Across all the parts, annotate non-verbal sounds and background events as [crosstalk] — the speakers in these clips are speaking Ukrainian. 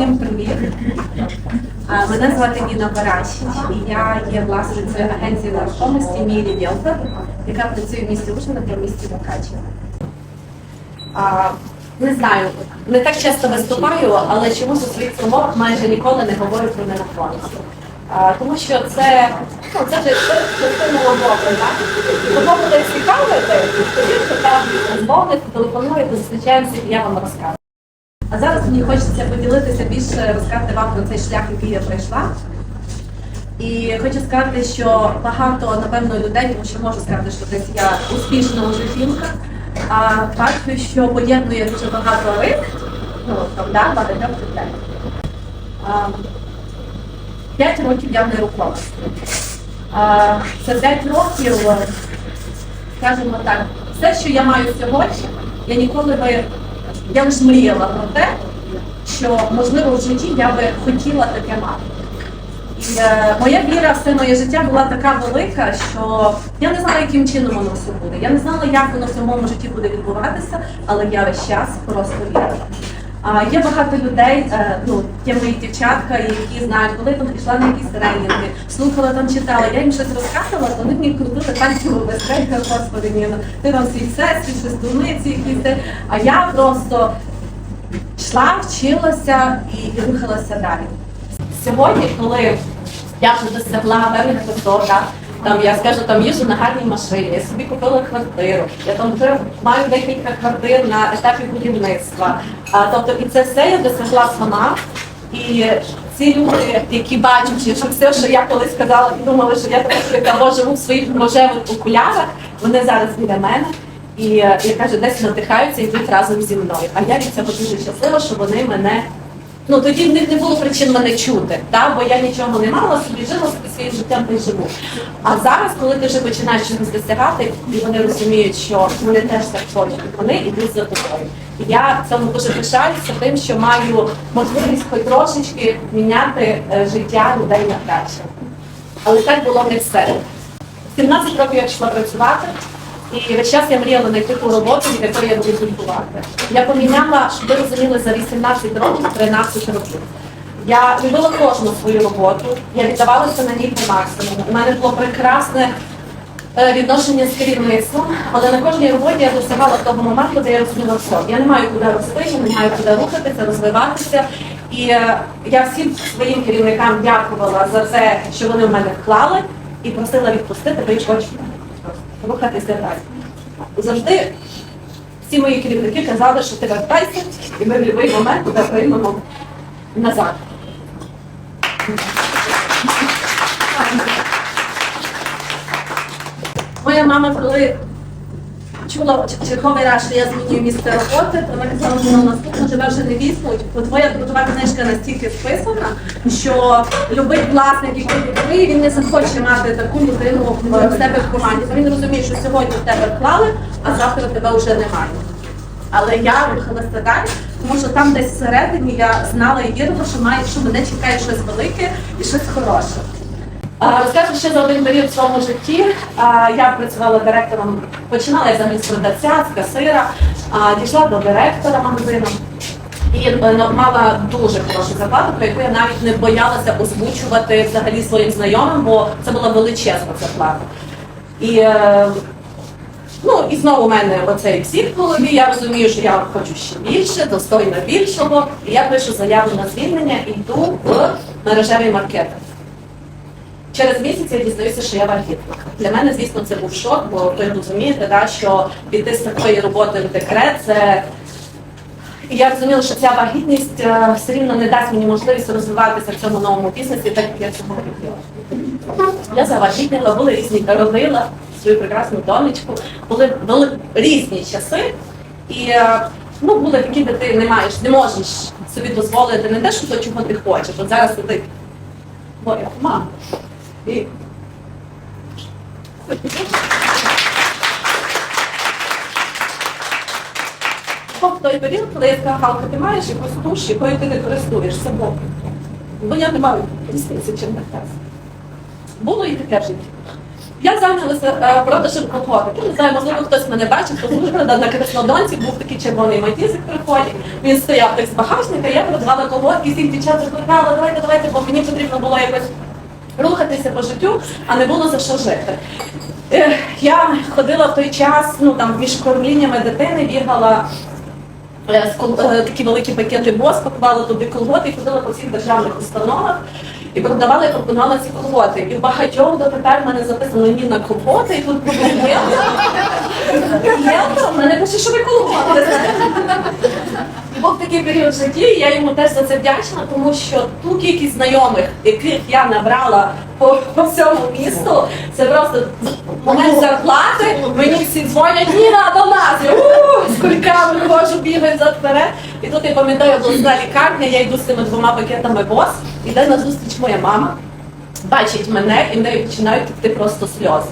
Всім привіт! Мене звати Ніна Баращич, і я є власницею агенції нерухомості Мірі Ріелтор, яка працює в місті Ужгород та в місті Мукачево. Не знаю, не так часто виступаю, але чомусь у своїх промовах майже ніколи не говорю про нерухомість. Тому що це, ну, це частина роботи? Тому буде цікавити, тоді там розмовник, телефонуєте, зустрічаємося і я вам розкажу. А зараз мені хочеться поділитися більше, розказати вам про цей шлях, який я пройшла. І хочу сказати, що багато, напевно, людей, тому що можу сказати, що десь я успішна уже жінка, а бачу, що поєднує дуже багато рис, ну, там, да, багатьох людей. П'ять років я нерухомості. А, За п'ять років, скажімо так, все, що я маю сьогодні, я ніколи би я вже мріяла про те, що можливо в житті я би хотіла таке мати. І е, моя віра все моє життя була така велика, що я не знала, яким чином воно все буде. Я не знала, як воно в моєму житті буде відбуватися, але я весь час просто вірила. А є багато людей, е, ну є мої дівчатка, які знають, коли я там пішла на якісь тренінги, слухала там, читала, я їм щось розказувала, вони мені крутили пальцями безпека, господи, Ніна, ти там свій сестрі, щось дурниці якісь. ти». А я просто йшла, вчилася і, рухалася далі. Сьогодні, коли я вже досягла певних висот, там я скажу, там їжджу на гарній машині, я собі купила квартиру, я там вже маю декілька квартир на етапі будівництва. Тобто, і це все я досягла сама. І ці люди, які бачать, що все, що я колись казала, і думали, що я така живу в своїх рожевих окулярах, вони зараз біля мене. І е, я кажу, десь надихаються і йдуть разом зі мною. А я від цього дуже щаслива, що вони мене Ну тоді в них не було причин мене чути, та? бо я нічого не мала, собі жила своїм життям та живу. А зараз, коли ти вже починаєш чогось досягати, і вони розуміють, що вони теж так хочуть, вони йдуть за тобою. І я цьому дуже пишаюся тим, що маю можливість хоч трошечки міняти е, життя людей на краще. Але так було не все. 17 років я пішла працювати. І весь час я мріяла знайти ту роботу, від якої я буду культувати. Я поміняла, щоб ви розуміли, за 18 років 13 років. Я любила кожну свою роботу, я віддавалася на ній по максимуму. У мене було прекрасне е, відношення з керівництвом, але на кожній роботі я досягала того моменту, де я розуміла все. Я не маю куди рости, я не маю куди рухатися, розвиватися. І е, я всім своїм керівникам дякувала за те, що вони в мене вклали, і просила відпустити, я хочу рухатися далі. Завжди всі мої керівники казали, що ти вертайся, і ми в будь-який момент тебе приймемо назад. Моя мама, коли чула черговий раз, що я змінюю місце роботи, то вона казала, що наступно тебе вже не візьмуть, бо твоя трудова книжка настільки списана, що любий власник, який відкриє, він не захоче мати таку людину в себе в команді. Бо він розуміє, що сьогодні в тебе вклали, а завтра тебе вже немає. Але я рухалася далі, тому що там десь всередині я знала і вірила, що має, що мене чекає щось велике і щось хороше. Розкажу ще за один період в своєму житті. Я працювала директором, починала я взагалі з продавця, з касира, дійшла до директора магазину. І е, ну, мала дуже хорошу зарплату, про яку я навіть не боялася озвучувати взагалі своїм знайомим, бо це була величезна зарплата. І е, Ну і знову у мене оцей псих в голові. Я розумію, що я хочу ще більше, достойна більшого. І я пишу заяву на звільнення і йду в мережевий маркетинг. Через місяць я дізнаюся, що я вагітна. Для мене, звісно, це був шок, бо ви розумієте, да, що піти з такої роботи в декрет це. І я розуміла, що ця вагітність е, все рівно не дасть мені можливість розвиватися в цьому новому бізнесі, так як я цього хотіла. Я завагітніла, були різні родила свою прекрасну донечку, були, були різні часи, і е, ну, були такі, де ти не маєш, не можеш собі дозволити не те, що то, чого ти хочеш. От зараз ти твоя мама. І... Був той період, коли я сказала, ти маєш якусь туш, якою ти не користуєшся Богом. Бо я не маю різниці чим на Було і таке в житті. Я зайнялася е, продажем колготок. Не знаю, можливо, хтось мене бачив, хто служив на Краснодонці, був такий червоний матізик приходить. Він стояв так з багажника, я продавала колготки, всіх дівчат закликала, давайте, давайте, бо мені потрібно було якось рухатися по життю, а не було за що жити. Е, Я ходила в той час, ну там між кормліннями дитини бігала е, е, такі великі пакети бос, пакувала туди колготи і ходила по всіх державних установах і продавала і пропонувала ці колготи. І в багатьох дотепер мене записано ні на колготи, і тут проблеми. в мене пише, що ви колготи. Був такий період в житті, і я йому теж за це вдячна, тому що ту кількість знайомих, яких я набрала по, по всьому місту, це просто момент зарплати. Мені всі дзвонять, Ніна, до нас! Я «У, з кульками ходжу, бігаю за вперед. І тут я пам'ятаю обласна лікарня, я йду з цими двома пакетами бос, іде на зустріч моя мама, бачить мене і в неї починають текти просто сльози.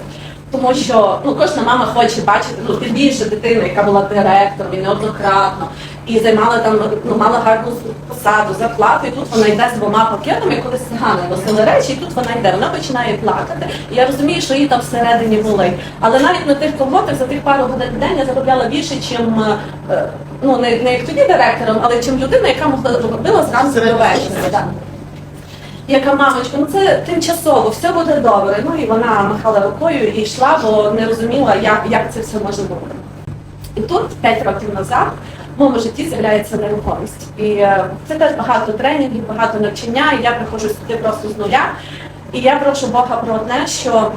Тому що ну кожна мама хоче бачити ну, тим більше дитину, яка була директором і неоднократно, і займала там ну, мала гарну посаду, зарплату, і тут вона йде з двома пакетами, коли цигани носили речі, і тут вона йде, вона починає плакати. І я розумію, що їй там всередині болить. Але навіть на тих колготах за тих пару годин в день я заробляла більше, чим е, ну не, не як тоді директором, але чим людина, яка могла робила зранку до вечора. Яка мамочка, ну це тимчасово, все буде добре. Ну і вона махала рукою і йшла, бо не розуміла, як, як це все може бути. І тут 5 років назад в моєму житті з'являється нерухомість. І е, це теж багато тренінгів, багато навчання, і я приходжу сюди просто з нуля. І я прошу Бога про одне, що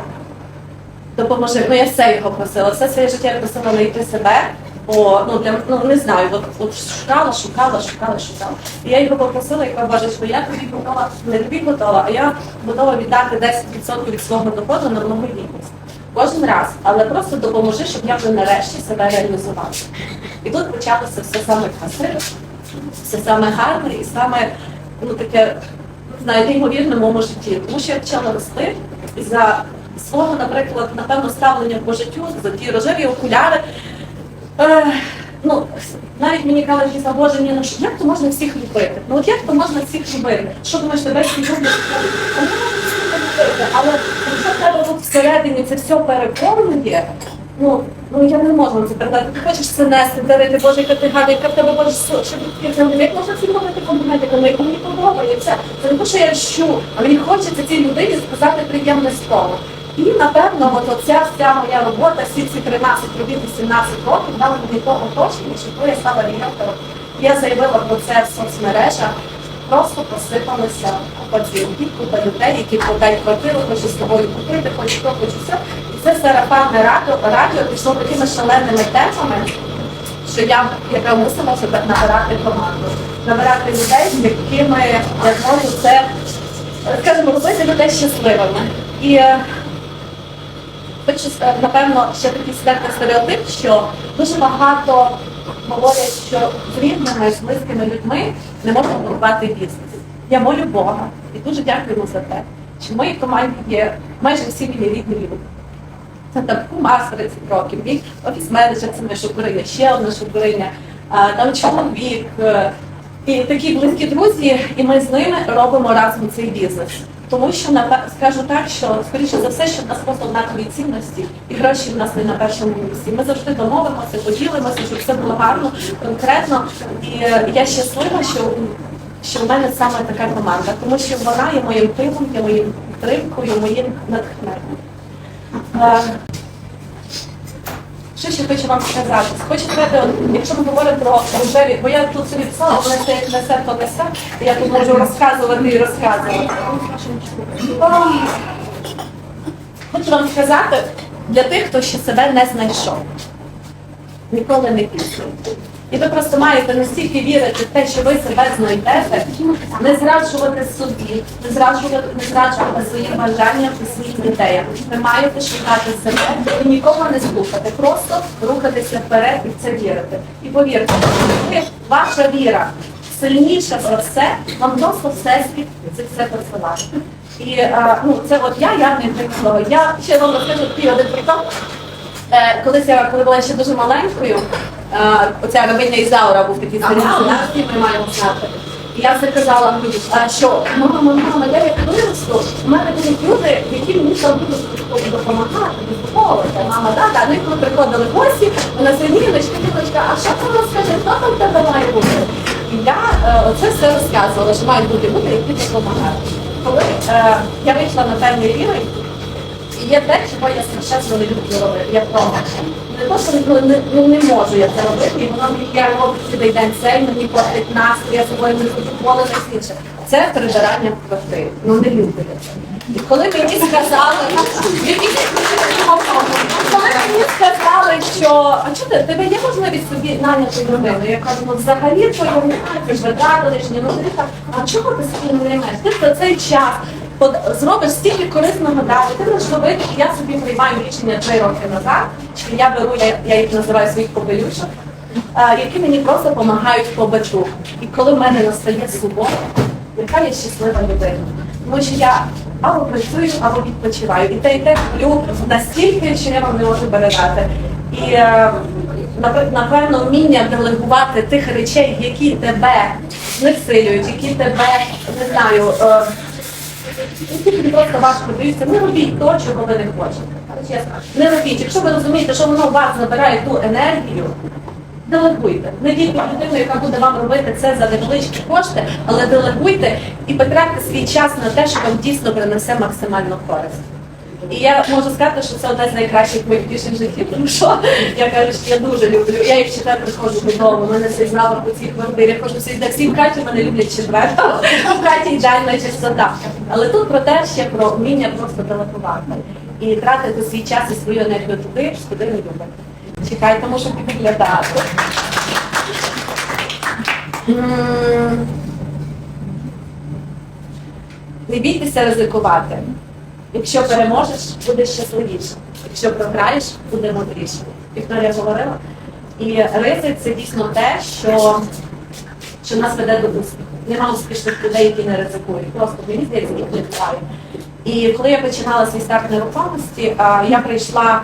допоможи. Ну я все його просила, все своє життя я просила знайти себе. Бо ну для ну не знаю, от, от шукала, шукала, шукала, шукала. І я його попросила, яка боже, що я тобі готова, не тобі готова, а я готова віддати 10% від свого доходу на благодійність. Кожен раз, але просто допоможи, щоб я вже нарешті себе реалізувала. І тут почалося все саме красиве, все саме гарне і саме ну таке, не знаю, неймовірне моєму житті. Тому що я почала рости за свого, наприклад, напевно, ставлення по життю, за ті рожеві окуляри. Е, ну, навіть мені кажуть, Ліса, Боже, ні, ну як то можна всіх любити? Ну от як то можна всіх любити? Що думаєш, тебе всі люблять? Любити, Але якщо в тебе тут всередині це все переповнює, ну, ну я не можу це передати. Ти хочеш це нести, дарити, Боже, яка ти гарна, яка в тебе Боже, що не як можна всі робити компліментиками, яку мені подобається. Це не те, що я щу, а мені хочеться цій людині сказати приємне слово. І напевно, от оця вся моя робота, всі ці 13 робіт, 18 років дали мені то оточення, що коли я стала ріелтором, я заявила про це в соцмережах, просто посипалися дзвінків, купа людей, які подають квартиру, хочу з тобою купити, хочу то, хочу все. І це сарафанне радіо, радіо пішло такими шаленими темпами, що я яка мусила себе набирати команду, набирати людей, з якими я зможу це, скажімо, робити людей щасливими. І е, Хочу напевно, ще такий стереотип, що дуже багато говорять, що з рідними, з близькими людьми не можна будувати бізнес. Я молю Бога і дуже дякую йому за те, що в моїй команді є майже всі мої рідні люди. Це там кума з 30 років, мій офіс-менеджер, це моя шукуриня, ще одна шукуриня, там чоловік. е, І такі близькі друзі, і ми з ними робимо разом цей бізнес. Тому що на скажу так, що скоріше за все, що в нас просто однакові цінності, і гроші в нас не на першому місці. Ми завжди домовимося, поділимося, щоб все було гарно, конкретно. І е, я щаслива, що що в мене саме така команда, тому що вона є моїм тилом, є моїм підтримкою, моїм натхненням. Що ще хочу вам сказати? Хочу сказати, якщо ми говоримо про рожеві, бо я тут собі писала, але це як несе, то несе, і я тут можу розказувати і розказувати. Хочу вам сказати, для тих, хто ще себе не знайшов, ніколи не пізно. І ви просто маєте настільки вірити в те, що ви себе знайдете, не зраджувати собі, не зраджувати, не зраджувати своїм бажанням і своїм ідеям. Ви маєте шукати себе і нікого не слухати, просто рухатися вперед і в це вірити. І повірте, коли ваша віра сильніша за все, вам просто всесвіт це все посилає. І а, ну, це от я явний приклад. Я ще вам розкажу такий один приклад. Е, колись я коли була ще дуже маленькою, оця рабиня Ізаура був такий серіал, да, всі ми маємо знати. І я все казала, а, що мама, мама, я як виросту, у мене будуть люди, які мені там будуть допомагати, допомагати. Мама, да, да, ну і коли приходили гості, вона Сергійночка, дівчинка, а що там розкаже, хто там тебе має бути? І я е, оце все розказувала, що мають бути люди, які допомагають. Коли е, я вийшла на певний рівень, є те, чого я страшенно не люблю робити. Я вдома. Не то, що ну, не, ну, не можу я це робити, і воно я роблю цілий день цей, мені платить настрій, я собою не задоволена і інше. Це прибирання в. Ну не люблю я це. І коли мені сказали, коли мені сказали, що а чого тебе є можливість собі наняти людину? Я кажу, ну взагалі твоє немає, ти ж витрати лишні, ну ти так, а чого ти собі не наймеш? Ти за цей час зробиш стільки корисного далі, ти будеш робити, я собі приймаю рішення три роки назад, що я беру, я, я їх називаю своїх попелюшок, а, які мені просто допомагають по биту. І коли в мене настає субота, яка я щаслива людина. Тому що я або працюю, або відпочиваю. І те, і те люблю настільки, що я вам не можу передати. І е, напевно вміння делегувати тих речей, які тебе знесилюють, які тебе не знаю. Тобі просто важко дивитися, не робіть то, чого ви не хочете. Чесно, не робіть. Якщо ви розумієте, що воно у вас забирає ту енергію, делегуйте. Не дійте людину, яка буде вам робити це за невеличкі кошти, але делегуйте і потратьте свій час на те, що вам дійсно принесе максимальну користь. І я можу сказати, що це одне з найкращих моїх пішень в житті, тому що я кажу, що я дуже люблю. Я як четвер приходжу додому, мене все знала по цій квартирі, я ходжу всі, в хаті мене люблять четвер, [laughs] в хаті ідеальна чистота. Але тут про те ще про вміння просто делегувати і тратити свій час і свою енергію туди, куди не любите. Чекайте, можу підглядати. Не бійтеся ризикувати. Якщо переможеш, будеш щасливіше. Якщо програєш, буде мудріше. Вікторія говорила. І ризик це дійсно те, що, що нас веде до успіху. Нема успішних людей, які не ризикують. Просто мені здається, їх не буває. І коли я починала свій старт нерухомості, я прийшла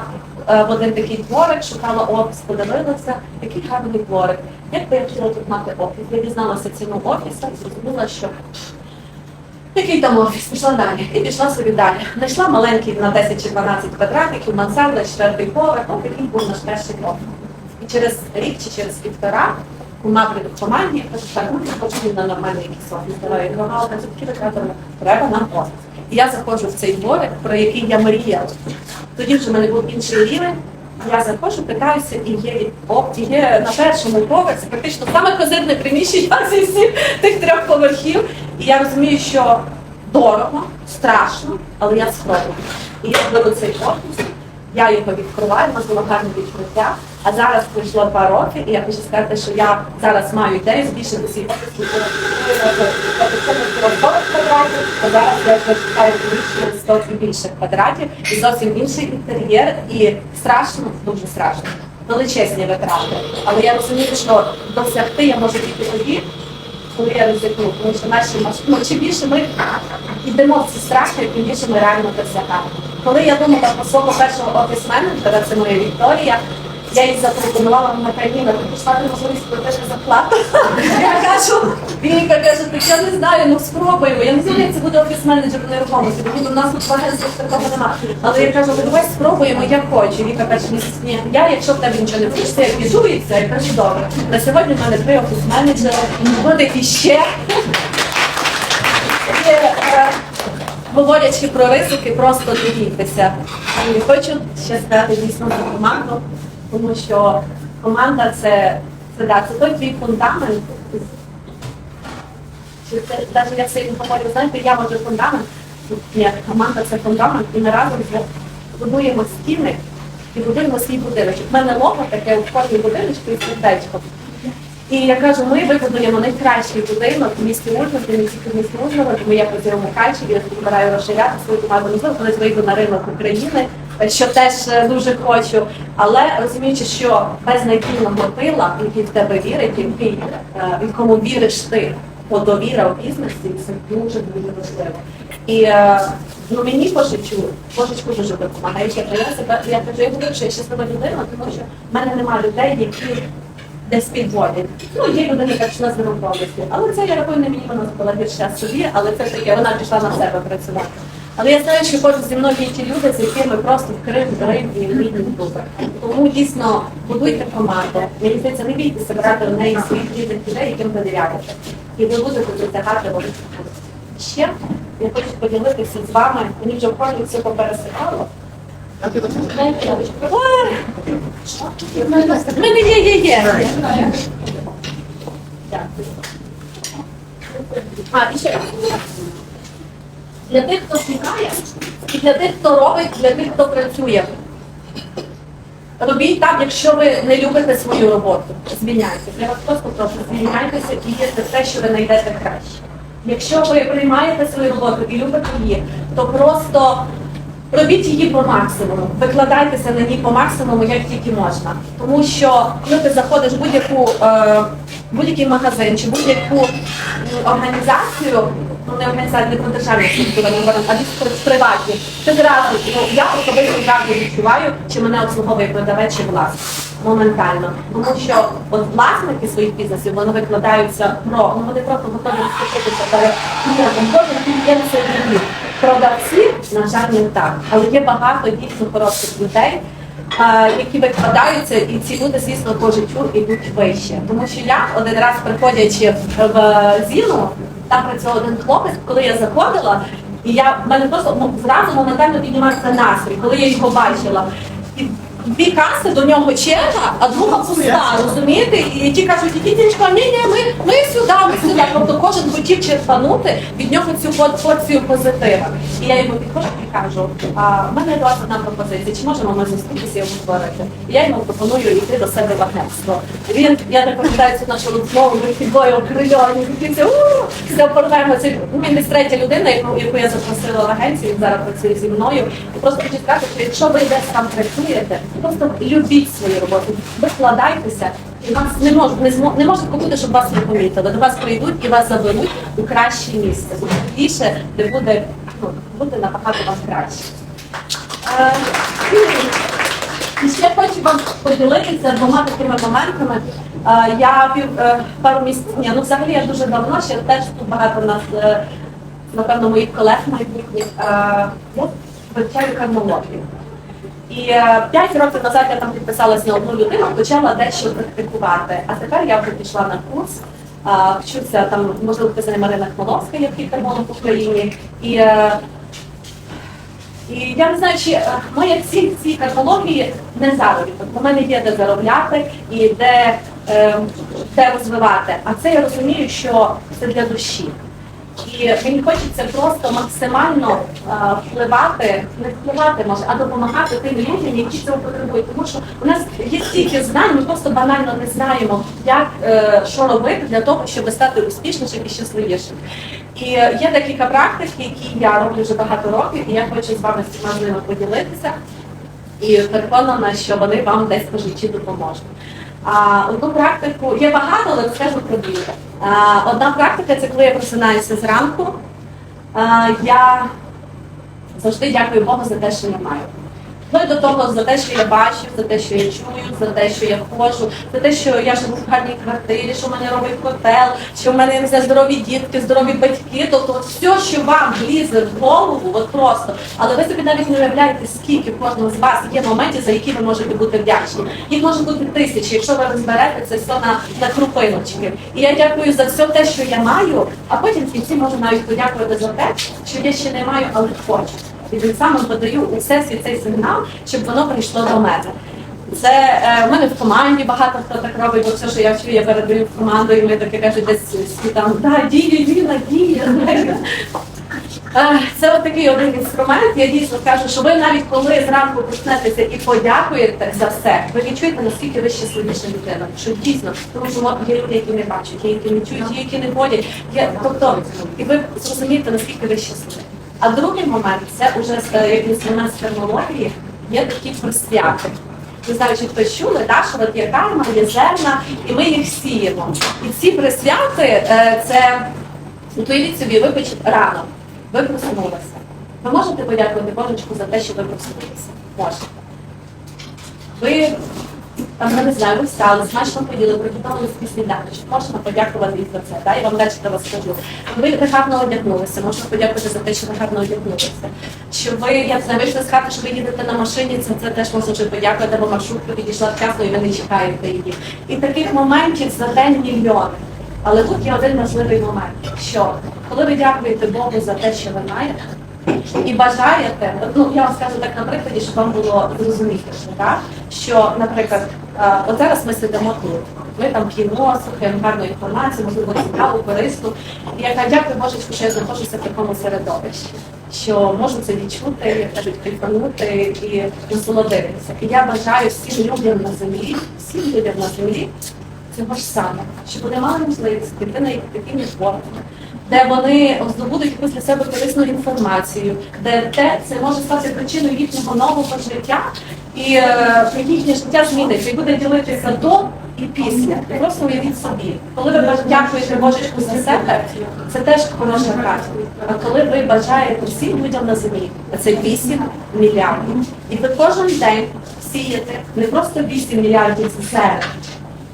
е, в один такий дворик, шукала офіс, подивилася, який гарний дворик. Як би я хотіла тут мати офіс? Я дізналася ціну офісу і зрозуміла, що який там? Пішла далі. І пішла собі далі. Знайшла маленький на 10 чи 12 квадратиків, мансарда, четвертий поверх, ну такий був наш перший офіс. І через рік чи через півтора кума прийде в команді, каже, так, ну хочу на нормальний якийсь офіс. Давай я кажу, «Галка, це такі треба, нам офіс. І я заходжу в цей дворик, про який я мріяла. Тоді вже в мене був інший рівень. Я заходжу, питаюся, і є о, і є на першому поверсі, практично саме козирне приміщення зі всіх тих трьох поверхів. І я розумію, що дорого, страшно, але я спробую. І я беру цей офіс, я його відкриваю, можливо, гарне відкриття. А зараз пройшло два роки, і я хочу сказати, що я зараз маю ідею збільшити свій офіс квадратів, то зараз я вже шукаю приміщення 100 і більше квадратів, і зовсім інший інтер'єр, і страшно, дуже страшно. Величезні витрати. Але я розумію, що досягти я можу тільки тоді, коли я ризикну, тому що наші ну, чим більше ми йдемо в ці страхи, тим більше ми реально досягаємо. Коли я думала про свого першого офіс-менеджера, це моя Вікторія, я їй запропонувала на країну, пішла на можливість платити зарплату. Я кажу, Віка каже, так я не знаю, ну спробуємо. Я не знаю, як це буде офіс-менеджер нерухомості, тому що в нас тут в агентстві такого немає. Але я кажу, «Ну, давай спробуємо, я хочу. Віка каже, ні, ні, я, якщо в тебе нічого не вийде, я піду і це. Я кажу, добре. На сьогодні в мене три офіс-менеджери, буде іще. Е, Говорячи про ризики, просто дивіться. І хочу ще сказати дійсно про команду, тому що команда це, це, да, це той твій фундамент. Це навіть я все говорю, знаєте, я може фундамент. Ні, команда це фундамент, і ми разом будуємо стіни і будуємо свій будиночок. У мене лого таке у формі будиночку і сердечко. І я кажу, ми вибудуємо найкращий будинок в місті Ужгород, не тільки в місті Ужгород, тому я працюю в я збираю розширяти свою команду, можливо, колись вийду на ринок України, що теж е, дуже хочу. Але розуміючи, що без надійного тила, який в тебе вірить, який, е, в якому віриш ти, бо довіра у бізнесі, це дуже дуже важливо. І е, ну мені по життю, по дуже допомагає. Я, себе я кажу, я буду, що я щаслива людина, тому що в мене немає людей, які десь підводять. Ну, є людина, яка пішла з нерухомості. Але це я рахую не мені вона була більше собі, але це таке, вона пішла на себе працювати. Але я знаю, що поруч зі мною є ті люди, з якими просто в Крим дрив і рідні дуже. Тому дійсно будуйте команду. Мені здається, не бійтеся брати в неї своїх рідних людей, яким ви довіряєте. І ви будете досягати великих. Ще я хочу поділитися з вами. Мені вже в формі все попересипало. В мене є, є, є. А, ще. Для тих, хто шукає, і для тих, хто робить, для тих, хто працює. Робіть так, якщо ви не любите свою роботу, звільняйтеся. Я вас просто прошу, звільняйтеся і їдьте те, що ви знайдете краще. Якщо ви приймаєте свою роботу і любите її, то просто робіть її по максимуму, викладайтеся на ній по максимуму, як тільки можна. Тому що коли ти заходиш в будь-яку е, будь-який магазин чи будь-яку організацію, ну не про державні структури, а десь приватні, ти зразу, ну я особисто зразу відчуваю, чи мене обслуговує продавець чи власник. Моментально, тому що от власники своїх бізнесів вони викладаються про ну вони просто готові розпочатися перед клієнтом. Кожен клієнт це рівні. Продавці, на жаль, не так, але є багато дійсно хороших людей, які викладаються, і ці люди, звісно, по життю йдуть вище. Тому що я один раз приходячи в Зіну, там працював один хлопець, коли я заходила, і я в мене просто ну, зразу моментально піднімався настрій, коли я його бачила. Дві каси до нього черга, а друга пуста, розумієте? І ті кажуть, ідіть, дівчинка, ні, ні, ми, ми сюди, ми сюди. Тобто кожен хотів черпанути від нього цю пор- порцію позитива. І я йому підходжу і кажу, а в мене до вас одна пропозиція, чи можемо ми зустрітися і обговорити? Я йому пропоную йти до себе в агентство. Він, я так пам'ятаю цю нашу розмову, ми двоє окрильовані, дивіться, все порвемо. Це десь третя людина, яку, яку я запросила в агенцію, він зараз працює зі мною. І просто хочу сказати, що якщо ви десь там працюєте, просто любіть свою роботу, викладайтеся. І вас не може не змо не може бути, щоб вас не помітили. До вас прийдуть і вас заберуть у краще місце. Більше, де буде ну, буде набагато вам краще. Е, і ще хочу вам поділитися двома такими моментами. Е, Я пів е, пару місяців, ні, ну взагалі я дуже давно, ще теж тут багато нас, напевно, моїх колег майбутніх. Я вивчаю кармологію. І е, п'ять років назад я там підписалась на одну людину, почала дещо практикувати. А тепер я вже пішла на курс, вчуся там, можливо, писання Марина Хмеловська, є кармолог в Україні. І е, і я не знаю, чи е, моя ціль в цій кармології не заробіток. У мене є де заробляти і де, де розвивати. А це я розумію, що це для душі. І мені хочеться просто максимально е, впливати, не впливати може, а допомагати тим людям, які цього потребують. Тому що у нас є стільки знань, ми просто банально не знаємо, як е, що робити для того, щоб стати успішнішим і щасливішим. І є декілька практик, які я роблю вже багато років, і я хочу з вами цими з ними поділитися. І переконана, що вони вам десь по житті допоможуть. А, одну практику є багато, але скажу про дві. Одна практика це коли я просинаюся зранку. А, я завжди дякую Богу за те, що я маю. Ну і до того за те, що я бачу, за те, що я чую, за те, що я ходжу, за те, що я живу в гарній квартирі, що в мене робить котел, що в мене не здорові дітки, здорові батьки. Тобто все, що вам влізе в голову, от просто. Але ви собі навіть не уявляєте, скільки в кожного з вас є моментів, за які ви можете бути вдячні. Їх може бути тисячі, якщо ви розберете це все на, на крупиночки. І я дякую за все те, що я маю, а потім в кінці можу навіть подякувати за те, що я ще не маю, але хочу. І тим самим подаю у всесвіт цей сигнал, щоб воно прийшло до мене. Це е, в мене в команді багато хто так робить, бо все, що я вчу, я передаю в команду, і ми таке кажуть, десь всі там да, діє, Ліна, діє. Е, Це от такий один інструмент. Я дійсно кажу, що ви навіть коли зранку проснетеся і подякуєте за все, ви відчуєте, наскільки ви щасливіша людина. Що дійсно, тому що є люди, які не бачать, є які не чують, є які не ходять. Є, тобто, і ви зрозумієте, наскільки ви щасливі. А другий момент це вже з- як інструмент з термології, є такі присвяти. Не знаю, чи хтось чули, да, що от є карма, є зерна, і ми їх сіємо. І ці присвяти е, це уявіть собі, ви рано, ви проснулися. Ви можете подякувати Божечку за те, що ви проснулися? Можете. Ви там, я не знаю, ви встали, смачно поїли, приготували що можна подякувати їй за це. Да? Я вам далі про вас скажу. Ви гарно одягнулися, можна подякувати за те, що ви гарно одягнулися. Що ви, я не знаю, вийшли з що ви їдете на машині, це, це теж можна вже подякувати, бо маршрутка підійшла вчасно і ви не чекаєте її. І таких моментів за день мільйони. Але тут є один важливий момент, що коли ви дякуєте Богу за те, що ви маєте, і бажаєте, ну я вам скажу так на прикладі, щоб вам було зрозумітіше, так? що, наприклад, е, от зараз ми сидимо тут, ми там кіно, слухаємо гарну інформацію, можливо, цікаву, корисну. І я кажу, дякую Божечку, що я знаходжуся в такому середовищі, що можу це відчути, як кажуть, кайфанути і насолодитися. І я бажаю всім людям на землі, всім людям на землі цього ж саме, щоб вони мали можливість піти на такі форми, де вони здобудуть якусь для себе корисну інформацію, де те це може стати причиною їхнього нового життя, і е, їхнє життя зміниться і буде ділитися до і після. І Просто уявіть собі, коли ви дякуєте Божечку за себе, це теж хороша практика. А коли ви бажаєте всім людям на землі, це 8 мільярдів, і ви кожен день сієте не просто 8 мільярдів зерна,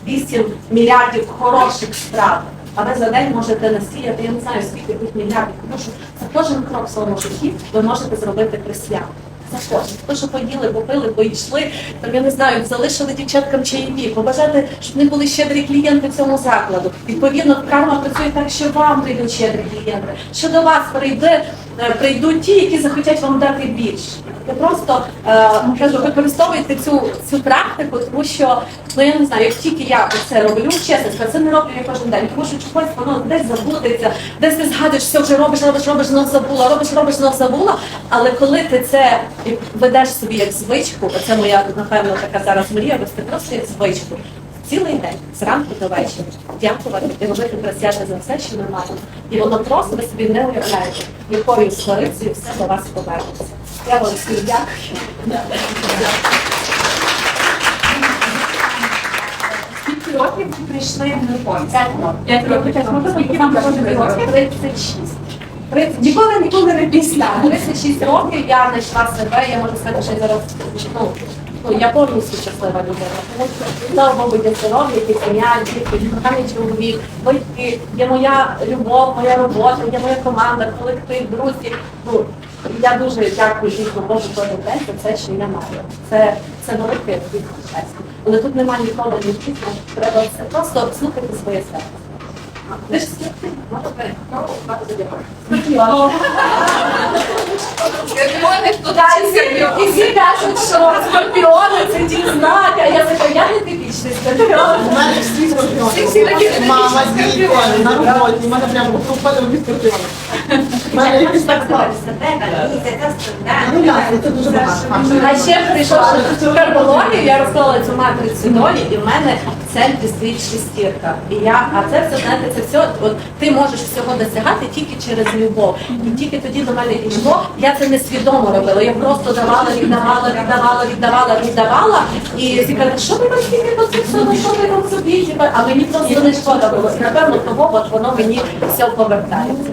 8 мільярдів хороших справ. А ви за день можете насіяти, я не знаю, скільки тих мільярдів, що за кожен крок своєму житті ви можете зробити присвяту. За кожен. То, що поїли, попили, поїшли, там я не знаю, залишили дівчаткам чаєві, побажати, щоб не були щедрі клієнти цьому закладу. Відповідно, карма працює так, що вам прийдуть щедрі клієнти, що до вас прийде, е, прийдуть ті, які захотять вам дати більше. Ви просто е, кажу, використовуйте цю, цю практику, тому що ну я не знаю, як тільки я це роблю, чесно, це не роблю я кожен день, тому що чогось воно десь забудеться, десь ти згадуєш, все вже робиш, робиш, робиш, знов забула, робиш, робиш, знов забула. Але коли ти це ведеш собі як звичку, це моя напевно така зараз мрія, вести просто як звичку. Цілий день, зранку до вечора, дякувати і робити присяти за все, що ми маємо. І воно просто ви собі не уявляєте, якою сторицею все до вас повернеться. Я вам всім дякую. Скільки років ви прийшли в Нерпон? П'ять років. Скільки вам років років? 36. Ніколи ніколи не після. 36 років я знайшла себе, я можу сказати, що я зараз ну, ну, я повністю щаслива людина. Тому що слава Богу, є здоров'я, є сім'я, діти, коханий чоловік, батьки, є моя любов, моя робота, є моя команда, колектив, друзі. Ну, я дуже дякую дійсно Богу кожен день за це, ще я маю. Це, це велике відповідальність. Але тут немає ніколи ні пізно, треба все просто слухати своє серце. Ви ж всі- Ну, багато дякую. І всі- кажуть, що скорпіони це ті знаки, а я така, я не типічний скорпіон. У мене всі скорпіони. Всі такі Мама з скорпіони, на роботі. У мене прямо попали в скорпіони. У мене якось так сталося. Ну це дуже багато. А ще прийшовши в карбологію, я розклала цю матрицю долі, і в мене центрі стоїть шестірка. І я, а це все, знаєте, це все, от ти можеш всього досягати тільки через любов. І тільки тоді до мене дійшло. Я це не свідомо робила. Я просто давала, віддавала, віддавала, віддавала, віддавала. І всі що ви все, ну що ви там собі? А мені просто не шкода було. І, Напевно, того от воно мені все повертається.